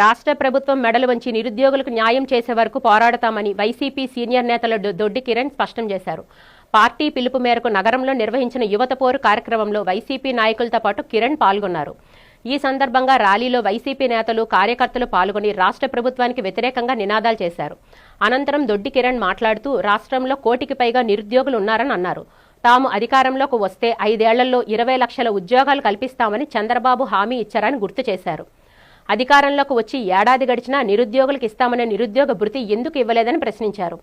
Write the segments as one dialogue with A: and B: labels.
A: రాష్ట్ర ప్రభుత్వం మెడలు వంచి నిరుద్యోగులకు న్యాయం చేసే వరకు పోరాడతామని వైసీపీ సీనియర్ నేతల దొడ్డి కిరణ్ స్పష్టం చేశారు. పార్టీ పిలుపు మేరకు నగరంలో నిర్వహించిన యువత పోరు కార్యక్రమంలో వైసీపీ నాయకులతో పాటు కిరణ్ పాల్గొన్నారు. ఈ సందర్భంగా ర్యాలీలో వైసీపీ నేతలు కార్యకర్తలు పాల్గొని రాష్ట్ర ప్రభుత్వానికి వ్యతిరేకంగా నినాదాలు చేశారు. అనంతరం దొడ్డి కిరణ్ మాట్లాడుతూ రాష్ట్రంలో కోటికి పైగా నిరుద్యోగులు ఉన్నారని అన్నారు. తాము అధికారంలోకి వస్తే ఐదేళ్ళలో ఇరవై లక్షల ఉద్యోగాలు కల్పిస్తామని చంద్రబాబు హామీ ఇచ్చారని గుర్తు చేశారు. అధికారంలోకి వచ్చి ఏడాది గడిచినా నిరుద్యోగులకు ఇస్తామనే నిరుద్యోగ భృతి ఎందుకు ఇవ్వలేదని ప్రశ్నించారు.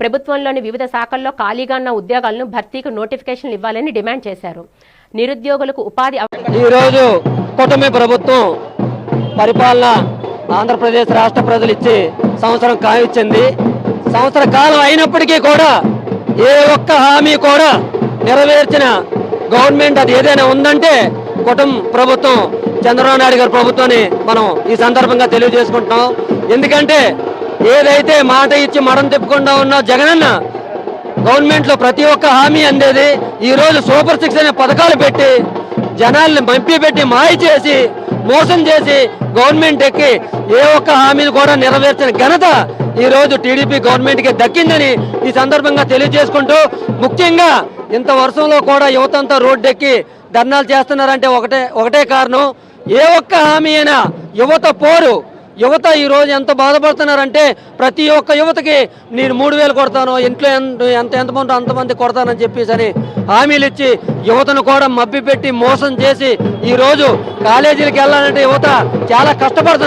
A: ప్రభుత్వంలోని వివిధ శాఖల్లో ఖాళీగా ఉన్న ఉద్యోగాలను భర్తీకి నోటిఫికేషన్లు ఇవ్వాలని డిమాండ్ చేశారు. నిరుద్యోగులకు ఉపాధి
B: ఈరోజు కూటమి ప్రభుత్వం పరిపాలన ఆంధ్రప్రదేశ్ రాష్ట్ర ప్రజలు ఇచ్చి సంవత్సరం కావిచ్చింది సంవత్సర కాలం అయినప్పటికీ కూడా ఏ ఒక్క హామీ కూడా నెరవేర్చిన గవర్నమెంట్ అది ఏదైనా ఉందంటే కుటుంబ ప్రభుత్వం చంద్రబాబు నాయుడు గారి ప్రభుత్వాన్ని మనం ఈ సందర్భంగా తెలియజేసుకుంటున్నాం. ఎందుకంటే ఏదైతే మాట ఇచ్చి మడం తిప్పకుండా ఉన్న జగనన్న గవర్నమెంట్లో ప్రతి ఒక్క హామీ అందేది ఈ రోజు సూపర్ సిక్స్ అనే పథకాలు పెట్టి జనాల్ని మంపి పెట్టి మాయ చేసి మోసం చేసి గవర్నమెంట్ ఎక్కి ఏ ఒక్క హామీని కూడా నెరవేర్చిన ఘనత ఈ రోజు టీడీపీ గవర్నమెంట్కి దక్కిందని ఈ సందర్భంగా తెలియజేసుకుంటూ ముఖ్యంగా ఇంత వర్షంలో కూడా యువత అంతా రోడ్డెక్కి ధర్నాలు చేస్తున్నారంటే ఒకటే ఒకటే కారణం. ఏ ఒక్క హామీ అయినా యువత పోరు. యువత ఈరోజు ఎంత బాధపడుతున్నారంటే ప్రతి ఒక్క యువతకి నేను మూడు వేలు కొడతాను ఇంట్లో ఎంత ఎంతమంది అంతమంది కొడతానని చెప్పేసి అని హామీలు ఇచ్చి యువతను కూడా మబ్బి పెట్టి మోసం చేసి ఈరోజు కాలేజీలకు వెళ్ళాలంటే యువత చాలా కష్టపడుతున్నారు.